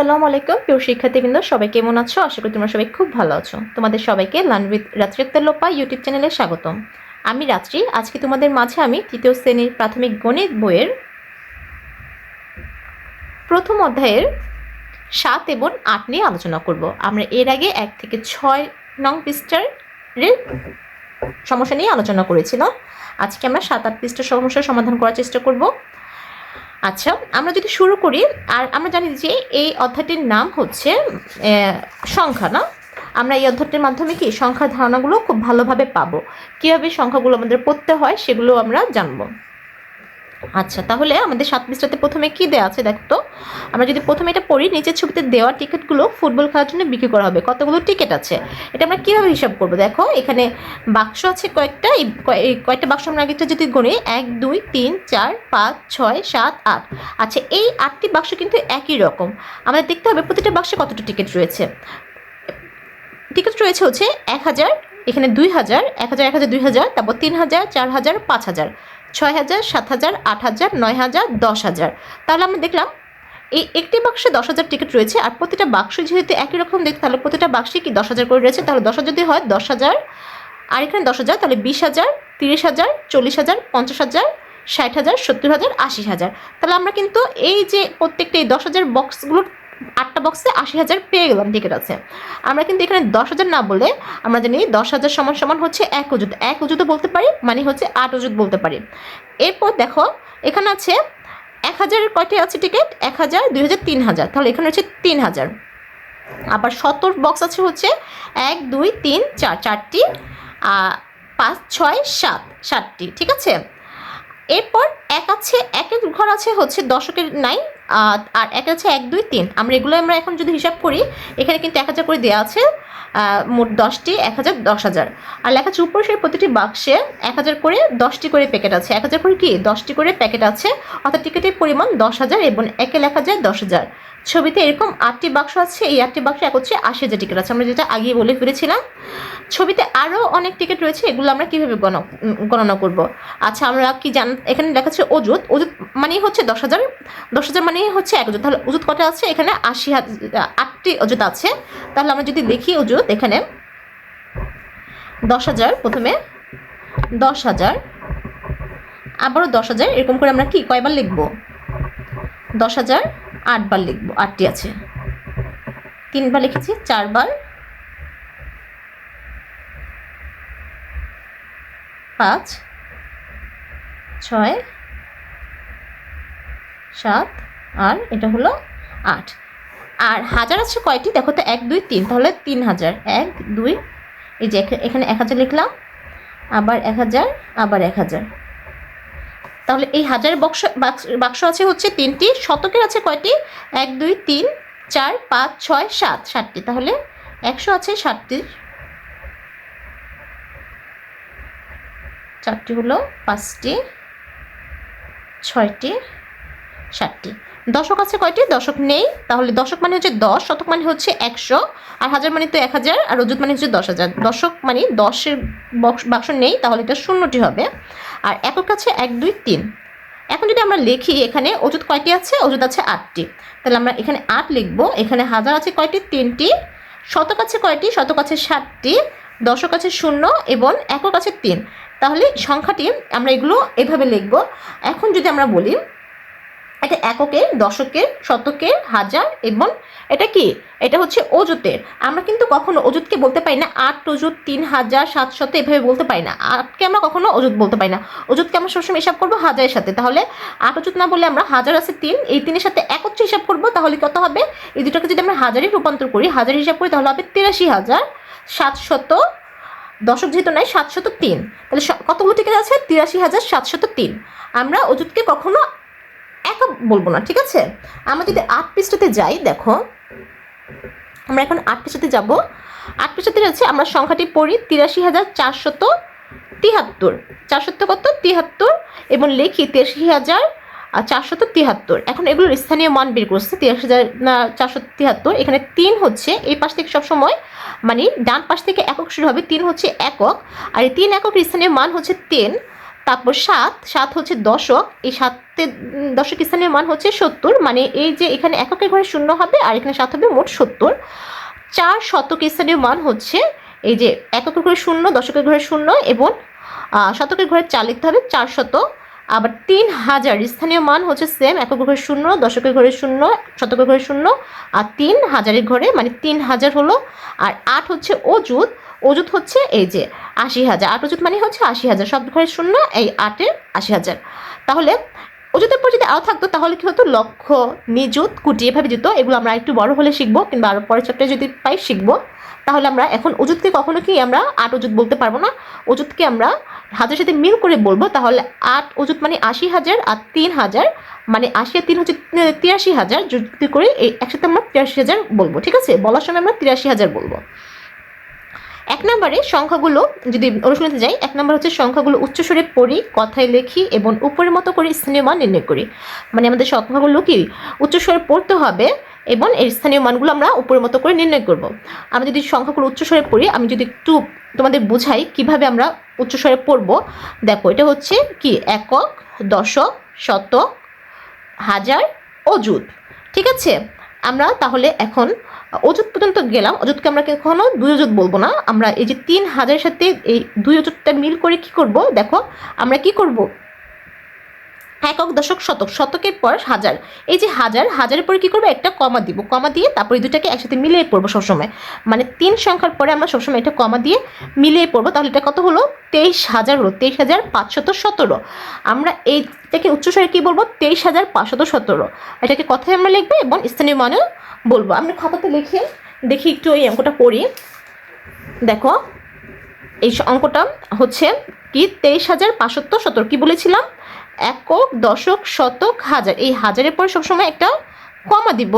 আসসালামু আলাইকুম, প্রিয় শিক্ষার্থীবৃন্দ, সবাই কেমন আছো? আশা করি তোমরা সবাই খুব ভালো আছো। তোমাদের সবাইকে লার্ন উইথ রাত্রিত্বের লোপা ইউটিউব চ্যানেলে স্বাগতম। আমি রাত্রি আজকে তোমাদের মাঝে আমি তৃতীয় শ্রেণির প্রাথমিক গণিত বইয়ের প্রথম অধ্যায়ের সাত এবং আট নিয়ে আলোচনা করব। আমরা এর আগে এক থেকে ছয় নং পৃষ্ঠার সমস্যা নিয়ে আলোচনা করেছিলাম। আজকে আমরা সাত, আট পৃষ্ঠার সমস্যার সমাধান করার চেষ্টা করব। আচ্ছা আমরা যদি শুরু করি, আর আমরা জানি যে এই অধ্যায়টির নাম হচ্ছে সংখ্যা, না? আমরা এই অধ্যায়টির মাধ্যমে কি সংখ্যার ধারণাগুলো খুব ভালোভাবে পাবো। কীভাবে সংখ্যাগুলো আমাদের পড়তে হয় সেগুলো আমরা জানব। আচ্ছা তাহলে আমাদের সাত পৃষ্ঠাতে প্রথমে কি দেওয়া আছে দেখো তো? আমরা যদি প্রথমে এটা পড়ি, নিচের ছবিতে দেওয়া টিকিটগুলো ফুটবল খেলার জন্য বিক্রি করা হবে। কতগুলো টিকিট আছে? এটা আমরা কীভাবে হিসাব করব? দেখো, এখানে বাক্স আছে কয়েকটা, এই কয়েকটা বাক্স আমরা আগেটা যদি গণি এক, দুই, তিন, চার, পাঁচ, ছয়, সাত, আট। আচ্ছা এই আটটি বাক্স কিন্তু একই রকম। আমাদের দেখতে হবে প্রতিটা বাক্সে কতটা টিকিট রয়েছে। টিকিট রয়েছে হচ্ছে এক হাজার, এখানে দুই হাজার, এক হাজার এক হাজার, দুই হাজার, তারপর তিন হাজার, চার হাজার, পাঁচ হাজার। ছয় হাজার, সাত হাজার, আট হাজার, নয় হাজার, দশ হাজার। তাহলে আমরা দেখলাম, এই একটি বাক্সে দশ হাজার টিকিট রয়েছে, আর প্রতিটা বাক্স যেহেতু একই রকম দেখতে, তাহলে প্রতিটা বাক্সে কি দশ হাজার করে রয়েছে? তাহলে দশ হাজার যদি হয়, দশ হাজার, আর এখানে দশ হাজার, তাহলে বিশ হাজার, তিরিশ হাজার, চল্লিশ হাজার, পঞ্চাশ হাজার, ষাট হাজার, সত্তর হাজার, আশি হাজার। তাহলে আমরা কিন্তু এই যে প্রত্যেকটা এই দশ হাজার বক্সগুলোর আটটা বক্সে আশি হাজার পেয়ে গেলাম টিকিট আছে। আমরা কিন্তু এখানে দশ হাজার না বলে আমরা জানি দশ হাজার সমান সমান হচ্ছে এক অজুত এক অজুতও বলতে পারি মানে হচ্ছে আট অজুত বলতে পারি। এরপর দেখো, এখানে আছে এক হাজারের কয়টি আছে টিকিট এক হাজার, দুই হাজার, তিন হাজার। তাহলে এখানে হচ্ছে তিন হাজার। আবার সত্তর বক্স আছে হচ্ছে এক, দুই, তিন, চার। চারটি পাঁচ, ছয়, সাত। সাতটি, ঠিক আছে? এরপর এক আছে একের ঘর আছে হচ্ছে দশকের নাই আর এক আছে এক, দুই, তিন। আমরা এগুলো আমরা এখন যদি হিসাব করি, এখানে কিন্তু এক হাজার করে দেওয়া আছে মোট দশটি, এক হাজার, দশ হাজার। আর লেখা আছে উপরে সেই প্রতিটি বাক্সে এক হাজার করে দশটি করে প্যাকেট আছে। এক হাজার করে কি? দশটি করে প্যাকেট আছে। অর্থাৎ টিকিটের পরিমাণ দশ হাজার এবং একে লেখা যায় দশ হাজার। ছবিতে এরকম আটটি বাক্স আছে, এই আটটি বাক্সে এক হচ্ছে আশি হাজার টিকিট আছে। আমরা যেটা আগে বলে ফিরেছিলাম, ছবিতে আরও অনেক টিকিট রয়েছে, এগুলো আমরা কীভাবে গণ- গণনা করব? আচ্ছা আমরা কি জান, এখানে লেখা আছে অজুত অজুত মানেই হচ্ছে দশ হাজার দশ হাজার মানেই হচ্ছে এক অজুত তাহলে অজুত কটা আছে? এখানে আশি হাজার আটটি অজুত আছে। তাহলে আমরা যদি দেখি অজুত এখানে দশ হাজার, প্রথমে দশ হাজার, আবারও দশ হাজার, এরকম করে আমরা কি কয়বার লিখব? দশ হাজার আটবার লিখব, আটটি আছে। তিনবার লিখেছি, চারবার। পাঁচ, ছয়, সাত আর এটা হলো আট। আর হাজার আছে কয়টি? দেখো তো, এক, দুই, তিন, তাহলে তিন হাজার। এক, দুই, এই যে এখা- এখানে এক হাজার লিখলাম, আবার এক হাজার, আবার এক হাজার। তাহলে এই হাজার বক্স বাক্স আছে হচ্ছে তিনটি, শতকের আছে কয়টি? এক, দুই, তিন, চার, পাঁচ, ছয়, সাত সাতটি তাহলে একশো আছে সাতটির চারটি হলো পাঁচটি, ছয়টি সাতটি দশক আছে কয়টি? দশক নেই। তাহলে দশক মানে হচ্ছে দশ, শতক মানে হচ্ছে একশো, আর হাজার মানে তো এক হাজার, আর অযুত মানে হচ্ছে দশ হাজার। দশক মানে দশের বক্স বাক্স নেই, তাহলে এটা শূন্যটি হবে। আর একক আছে এক, দুই, তিন। এখন যদি আমরা লিখি এখানে অযুত কয়টি আছে? অযুত আছে আটটি। তাহলে আমরা এখানে আট লিখব। এখানে হাজার আছে কয়টি? তিনটি। শতক আছে কয়টি? শতক আছে ষাটটি দশক আছে শূন্য এবং একক আছে তিন। তাহলে সংখ্যাটি আমরা এগুলো এভাবে লিখব। এখন যদি আমরা বলি এটা এককের, দশকের, শতকের, হাজার এবং এটা কি? এটা হচ্ছে অজুতের আমরা কিন্তু কখনো অজুতকে বলতে পারি না, আট অজুত তিন হাজার সাতশত এভাবে বলতে পারি না। আটকে আমরা কখনো অজুত বলতে পারি না। অজুতকে আমরা সবসময় হিসাব করব হাজারের সাথে। তাহলে আট অজুত না বলে আমরা হাজার আছে তিন, এই তিনের সাথে একত্রে হিসাব করব, তাহলে কত হবে? এই দুটোকে যদি আমরা হাজারে রূপান্তর করি, হাজার হিসাব করি, তাহলে হবে তিরাশি হাজার সাতশত দশক যেহেতু নাই সাতশত তিন। তাহলে কতগুলো টিকিট আছে? তিরাশি হাজার সাতশত তিন। আমরা অজুতকে কখনো একা বলব না, ঠিক আছে? আমরা যদি আট পৃষ্ঠাতে যাই, দেখো, আমরা এখন আট পৃষ্ঠাতে যাব। আট পৃষ্ঠাতে আছে আমরা সংখ্যাটি পড়ি তিরাশি হাজার চারশত তিহাত্তর। চারশত কত? তিহাত্তর। এবং লিখি তিরাশি হাজার চারশত তিহাত্তর। এখন এগুলোর স্থানীয় মান বের করছে, তিরাশি হাজার, না চারশো তিহাত্তর। এখানে তিন হচ্ছে, এই পাশ থেকে সবসময় মানে ডান পাশ থেকে একক শুরু হবে, তিন হচ্ছে একক। আর এই তিন একক স্থানীয় মান হচ্ছে তিন। তারপর সাত সাত হচ্ছে দশক। এই সাতের দশক স্থানীয় মান হচ্ছে সত্তর। মানে এই যে এখানে এককের ঘরে শূন্য হবে আর এখানে সাত হবে মোট সত্তর। চার শতক স্থানীয় মান হচ্ছে এই যে এককের ঘরে শূন্য, দশকের ঘরে শূন্য এবং শতকের ঘরে চার লিখতে হবে, চার শত আবার তিন হাজার স্থানীয় মান হচ্ছে সেম একক ঘরে শূন্য, দশকের ঘরে শূন্য, শতকের ঘরে শূন্য আর তিন হাজারের ঘরে মানে তিন হাজার হলো। আর আট হচ্ছে অজুত অজুত হচ্ছে এই যে আশি হাজার। আট অজুত মানে হচ্ছে আশি হাজার। সব ঘরে শূন্য, এই আটের আশি হাজার। তাহলে অজুতের পর যদি আরও থাকতো, তাহলে কি হতো? লক্ষ, নিযুত, কুটি এভাবে যেত। এগুলো আমরা একটু বড় হলে শিখব, কিংবা আরও পরের চ্যাপ্টারে যদি পাই শিখব। তাহলে আমরা এখন অজুতকে কখনো কি আমরা আট অজুত বলতে পারব না? অজুতকে আমরা হাজারের সাথে মিল করে বলব, তাহলে আট অজুত মানে আশি হাজার আর তিন হাজার মানে আশি আর তিন হচ্ছে তিরাশি হাজার। যদি করে এই একসাথে আমরা তিরাশি হাজার বলব, ঠিক আছে? বলার সময় আমরা তিরাশি হাজার বলব। এক নম্বরে সংখ্যাগুলো যদি অনুশীলনতে যাই, এক নম্বর হচ্ছে সংখ্যাগুলো উচ্চস্বরে পড়ি, কথায় লেখি এবং উপরের মতো করে স্থানীয় মান নির্ণয় করি। মানে আমাদের সংখ্যাগুলো কি? উচ্চস্বরে পড়তে হবে এবং এর স্থানীয় মানগুলো আমরা উপরের মতো করে নির্ণয় করব। আমরা যদি সংখ্যাগুলো উচ্চস্বরে পড়ি, আমি যদি একটু তোমাদের বোঝাই কীভাবে আমরা উচ্চস্বরে পড়ব, দেখো এটা হচ্ছে কি? একক, দশক, শতক, হাজার, অযুত। ঠিক আছে? আমরা তাহলে এখন অযুত পর্যন্ত গেলাম। অযুতকে আমরা কখনো দুই অযুত বলব না। আমরা এই যে তিন হাজারের সাথে এই দুই অযুতটা মিল করে কি করব? দেখো, আমরা কি করব? একক দশক শতক, শতকের পর হাজার। এই যে হাজার, হাজারের পরে কি করব? একটা কমা দিব। কমা দিয়ে তারপরে এই দুটাকে একসাথে মিলিয়ে পড়ব সবসময়। মানে তিন সংখ্যার পরে আমরা সবসময় একটা কমা দিয়ে মিলিয়ে পড়ব। তাহলে এটা কত হলো? তেইশ হাজার হলো। তেইশ হাজার পাঁচশত সতেরো। আমরা এইটাকে উচ্চস্বরে কী বলব? তেইশ হাজার পাঁচশত সতেরো। এটাকে কথায় আমরা লিখব এবং স্থানীয় মানেও বলব। আমরা খাতাতে লিখে, দেখি একটু এই অঙ্কটা পড়ি। দেখো, এই অঙ্কটা হচ্ছে কি? তেইশ হাজার পাঁচশত সতেরো। কি বলেছিলাম? একক দশক শতক হাজার। এই হাজারের পরে সবসময় একটা কমা দিব।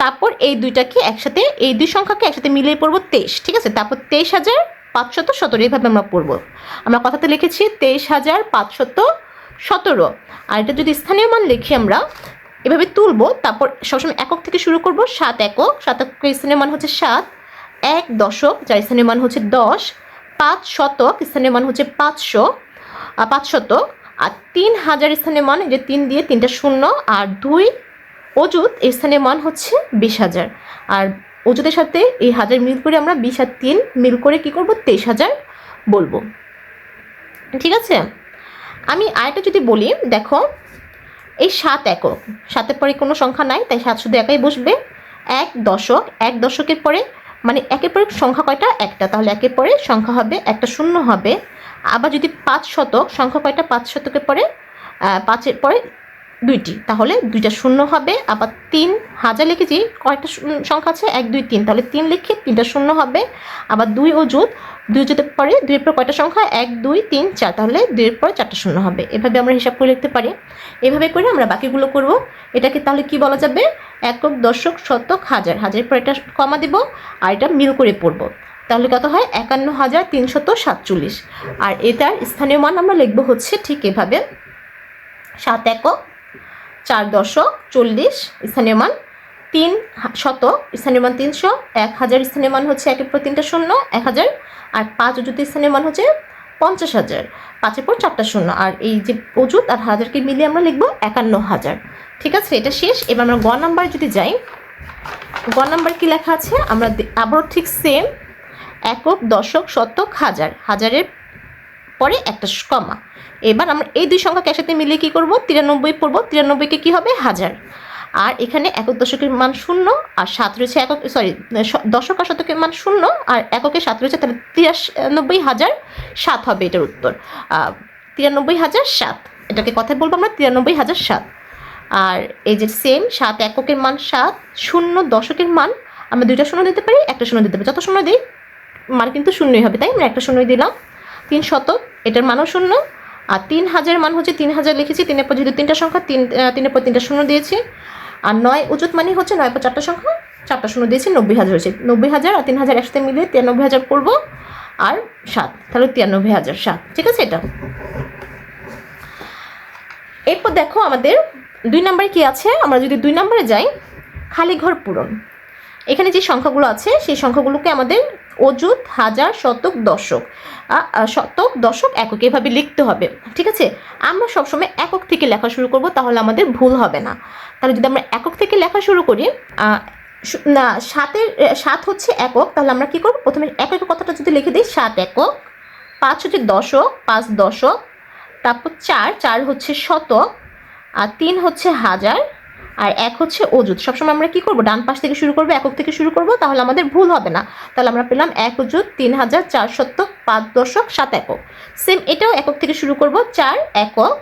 তারপর এই দুইটাকে একসাথে এই দুই সংখ্যাকে একসাথে মিলিয়ে পড়ব তেইশ ঠিক আছে? তারপর তেইশ হাজার পাঁচশত সতেরো এইভাবে আমরা পড়ব। আমরা কথাতে লিখেছি তেইশ হাজার পাঁচশত সতেরো। আর এটা যদি স্থানীয় মান লিখি আমরা এভাবে তুলবো তারপর সবসময় একক থেকে শুরু করব সাত একক। সাত একক স্থানীয় মান হচ্ছে সাত এক দশক যার স্থানীয় মান হচ্ছে দশ পাঁচ শতক স্থানীয় মান হচ্ছে পাঁচশো আহ, পাঁচশত। আর তিন হাজার স্থানীয় মান, এই যে তিন দিয়ে তিনটা শূন্য, আর দুই অজুত এই স্থানীয় মান হচ্ছে বিশ হাজার। আর অজুতের সাথে এই হাজার মিল করে আমরা বিশ আর তিন মিল করে কি করব? তেইশ হাজার বলব। ঠিক আছে? আমি আরেকটা যদি বলি, দেখো, এই সাত একক। সাতের পরে কোনো সংখ্যা নাই, তাই সাত শুধু একাই বসবে। এক দশক। এক দশকের পরে মানে একের পরে সংখ্যা কয়টা? একটা। তাহলে একের পরে সংখ্যা হবে, একটা শূন্য হবে। আবার যদি পাঁচ শতক, সংখ্যা কয়টা? পাঁচ শতকের পরে পাঁচের পরে দুইটি। তাহলে দুইটা শূন্য হবে, আবার তিন, হাজার লিখেছি শূন্য- সংখ্যা আছে? এক, দুই, তিন। তাহলে তিন লিখে তিনটা শূন্য হবে, আবার দুই ও দুই জুতের পরে দুইয়ের পর কয়টা সংখ্যা? এক, দুই, তিন, চার। তাহলে দুইয়ের পরে চারটা শূন্য হবে। এভাবে আমরা হিসাব করে লিখতে পারি। এভাবে করে আমরা বাকিগুলো করব। এটাকে তাহলে কি বলা যাবে? একক, দশক, শতক, হাজার। হাজারের পর এটা কমা দিব, আর এটা মিল করে পড়ব। তাহলে কত হয়? একান্ন হাজার তিনশত সাতচল্লিশ। আর এটার স্থানীয় মান আমরা লিখব হচ্ছে ঠিক এভাবে। সাত একক, চার দশক, চল্লিশ, স্থানীয় মান তিন শত, স্থানীয় মান তিনশো, এক হাজার স্থানীয় মান হচ্ছে একের পর তিনটা শূন্য, এক হাজার। আর পাঁচ অজুত স্থানীয় মান হচ্ছে পঞ্চাশ হাজার, পাঁচের পর চারটা শূন্য। আর এই যে অজুত আর হাজারকে মিলিয়ে আমরা লিখব একান্ন হাজার। ঠিক আছে, এটা শেষ। এবার আমরা গ নাম্বার যদি যাই, গ নাম্বার কি লেখা আছে? আমরা আবারও ঠিক সেম একক, দশক, শতক, হাজার। হাজারের পরে একটা কমা। এবার আমরা এই দুই সংখ্যাকে একসাথে মিলিয়ে কী করব? তিরানব্বই পড়ব। তিরানব্বইকে কী হবে? হাজার। আর এখানে একক দশকের মান শূন্য আর সাত রয়েছে একক সরি দশক আর শতকের মান শূন্য আর এককের সাত রয়েছে, তাহলে তিরানব্বই হাজার সাত হবে এটার উত্তর। তিরানব্বই হাজার সাত। এটাকে কথায় বলব আমরা, তিরানব্বই হাজার সাত। আর এই যে সেম সাত এককের মান সাত, শূন্য দশকের মান আমরা দুইটা শূন্য দিতে পারি, একটা শূন্য দিতে পারি। যত শূন্য দিই মান কিন্তু শূন্যই হবে, তাই আমরা একটা শূন্যই দিলাম। তিন শতক, এটার মানও শূন্য। আর তিন হাজার মান হচ্ছে তিন হাজার লিখেছি, তিনের পর যেহেতু তিনটা সংখ্যা, তিন তিনের পর তিনটা শূন্য দিয়েছি। আর নয় উচিত মানে হচ্ছে নয় পর চারটা সংখ্যা, চারটা শূন্য দিয়েছি, নব্বই হাজার হয়েছে। নব্বই হাজার আর তিন হাজার একসাথে মিলিয়ে তিরানব্বই হাজার করব। আর সাত, তাহলে তিরানব্বই হাজার সাত, ঠিক আছে এটা? এরপর দেখো আমাদের দুই নম্বরে কি আছে? আমরা যদি দুই নম্বরে যাই, খালি ঘর পূরণ। এখানে যে সংখ্যাগুলো আছে, সেই সংখ্যাগুলোকে আমাদের অযুত হাজার শতক দশক। শতক দশক একক, এভাবে লিখতে হবে, ঠিক আছে? আমরা সবসময় একক থেকে লেখা শুরু করব, তাহলে আমাদের ভুল হবে না। তাহলে যদি আমরা একক থেকে লেখা শুরু করি না, সাতের সাত হচ্ছে একক, তাহলে আমরা কি করব? প্রথমে এক একক কথাটা যদি লিখে দিই, সাত একক, পাঁচ হচ্ছে দশক, পাঁচ দশক, তারপর চার চার হচ্ছে শতক, আর তিন হচ্ছে হাজার আর এক হচ্ছে অজুত সবসময় আমরা কি করব? ডান পাশ থেকে শুরু করব, একক থেকে শুরু করব, তাহলে আমাদের ভুল হবে না। তাহলে আমরা পেলাম এক অজুত তিন হাজার, চার শতক পাঁচ দশক, সাত একক। সেম এটাও একক থেকে শুরু করব, চার একক,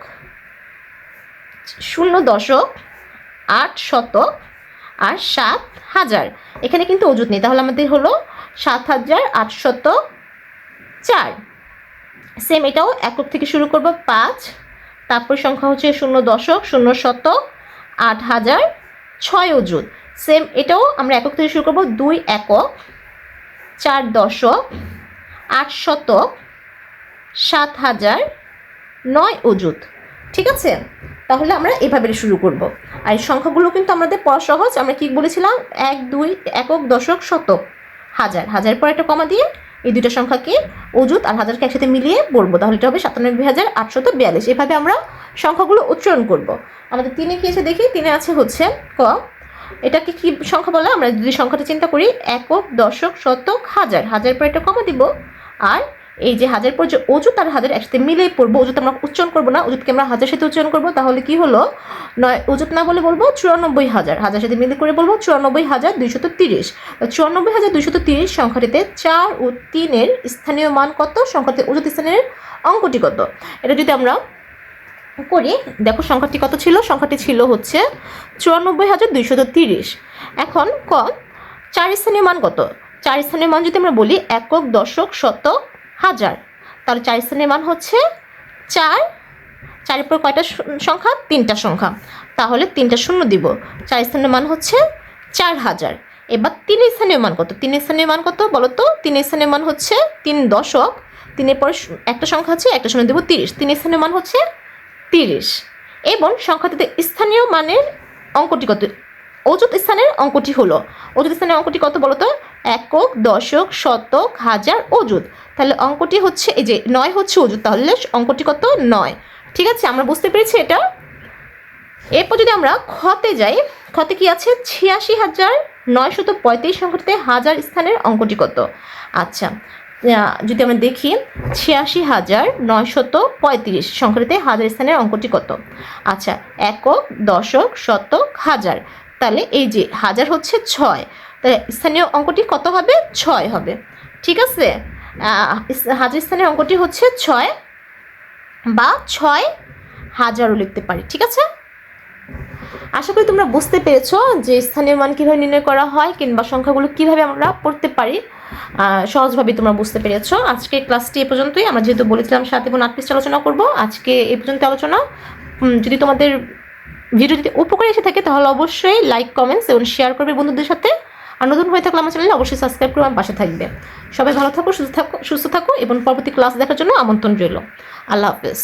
শূন্য দশক, আট শতক, আর সাত হাজার। এখানে কিন্তু অজুত নেই, তাহলে আমাদের হলো সাত হাজার আটশত চার। সেম এটাও একক থেকে শুরু করব, পাঁচ। তারপর সংখ্যা হচ্ছে শূন্য দশক, শূন্য শতক আট হাজার ছয় অজুত সেম এটাও আমরা একক থেকে শুরু করব দুই একক, চার দশক, আট শতক, সাত হাজার নয় অজুত ঠিক আছে? তাহলে আমরা এভাবে শুরু করব। আর এই সংখ্যাগুলো কিন্তু আমাদের পড়া সহজ। আমরা কি বলেছিলাম? এক, দুই, একক, দশক, শতক। হাজার। হাজার পর একটা কমা দিয়ে এই দুইটা সংখ্যাকে অজুত আর হাজারকে একসাথে মিলিয়ে বলব। তাহলে এটা হবে সাতানব্বই হাজার আটশত বিয়াল্লিশ। এভাবে আমরা সংখ্যাগুলো উচ্চারণ করব। আমাদের তিনে কি আছে দেখি? তিনে আছে হচ্ছে ক। এটাকে কি সংখ্যা বলা? আমরা যদি সংখ্যাটা চিন্তা করি, একক, দশক, শতক, হাজার। হাজার পর এটা কমা দিব। আর এই যে হাজার পর যে অজুত আর হাজার একসাথে মিলেই পড়ব। অজুত আমরা উচ্চারণ করব না, অজুতকে আমরা হাজার সাথে উচ্চারণ করব। তাহলে কি হলো? নয়, অজুত না বলে বলব চুরানব্বই হাজার। হাজার সাথে মিলে করে বলব চুরানব্বই হাজার দুইশত তিরিশ। চুরানব্বই হাজার দুইশত তিরিশ সংখ্যাটিতে চার ও তিনের স্থানীয় মান কত? সংখ্যাতে অজুত স্থানের অঙ্কটি কত? এটা যদি আমরা করি, দেখো সংখ্যাটি কত ছিল? সংখ্যাটি ছিল হচ্ছে চুরানব্বই হাজার দুইশত তিরিশ। এখন ক, চার স্থানীয় মান কত? চার স্থানীয় মান যদি আমরা বলি একক, দশক, শতক হাজার। তাহলে চার স্থানীয় মান হচ্ছে চার। চারের পর কয়টা সংখ্যা? তিনটা সংখ্যা। তাহলে তিনটা শূন্য দিব। চার স্থানীয় মান হচ্ছে চার হাজার। এবার তিন স্থানীয় মান কত? তিন স্থানীয় মান কত বলো তো? তিন স্থানীয় মান হচ্ছে তিন দশক। তিনের পর একটা সংখ্যা আছে, একটা শূন্য দেবো তিরিশ। তিন স্থানীয় মান হচ্ছে তিরিশ। এবং সংখ্যাটিতে স্থানীয় মানের অঙ্কটি কত? অযুত স্থানের অঙ্কটি হলো। অযুত স্থানের অঙ্কটি কত বলো তো একক, দশক, শতক, হাজার, অযুত। তাহলে অঙ্কটি হচ্ছে, এই যে নয় হচ্ছে অযুত, তাহলে অঙ্কটি কত? নয়। ঠিক আছে, আমরা বুঝতে পেরেছি এটা? এরপর যদি আমরা খতে যাই, খতে কি আছে? ছিয়াশি হাজার নয়শত পঁয়ত্রিশ সংখ্যাটিতে হাজার স্থানের অঙ্কটি কত? আচ্ছা যদি আমরা দেখি, ছিয়াশি হাজার নয়শত পঁয়ত্রিশ সংখ্যাটিতে হাজার স্থানের অঙ্কটি কত? আচ্ছা একক, দশক, শতক, হাজার। তাহলে এই যে হাজার হচ্ছে ছয়, তাহলে স্থানীয় অঙ্কটি কত হবে? ছয় হবে। ঠিক আছে? হাজার স্থানীয় অঙ্কটি হচ্ছে ছয় বা ছয় হাজারও লিখতে পারি, ঠিক আছে? আশা করি তোমরা বুঝতে পেরেছ যে স্থানীয় মান কীভাবে নির্ণয় করা হয় কিংবা সংখ্যাগুলো কীভাবে আমরা পড়তে পারি। সহজভাবে তোমরা বুঝতে পেরেছ। আজকে ক্লাসটি এ পর্যন্তই। আমরা যেহেতু বলেছিলাম সাত এবং আট পৃষ্ঠ আলোচনা করব, আজকে এ পর্যন্ত আলোচনা। যদি তোমাদের ভিডিও যদি উপকারী এসে থাকে, তাহলে অবশ্যই লাইক কমেন্টস এবং শেয়ার করবে বন্ধুদের সাথে। আর নতুন হয়ে থাকলে আমার চ্যানেলে অবশ্যই সাবস্ক্রাইব করে আমার পাশে থাকবে। সবাই ভালো থাকো, সুস্থ থাকো সুস্থ থাকো এবং পরবর্তী ক্লাস দেখার জন্য আমন্ত্রণ রইল। আল্লাহ হাফেজ।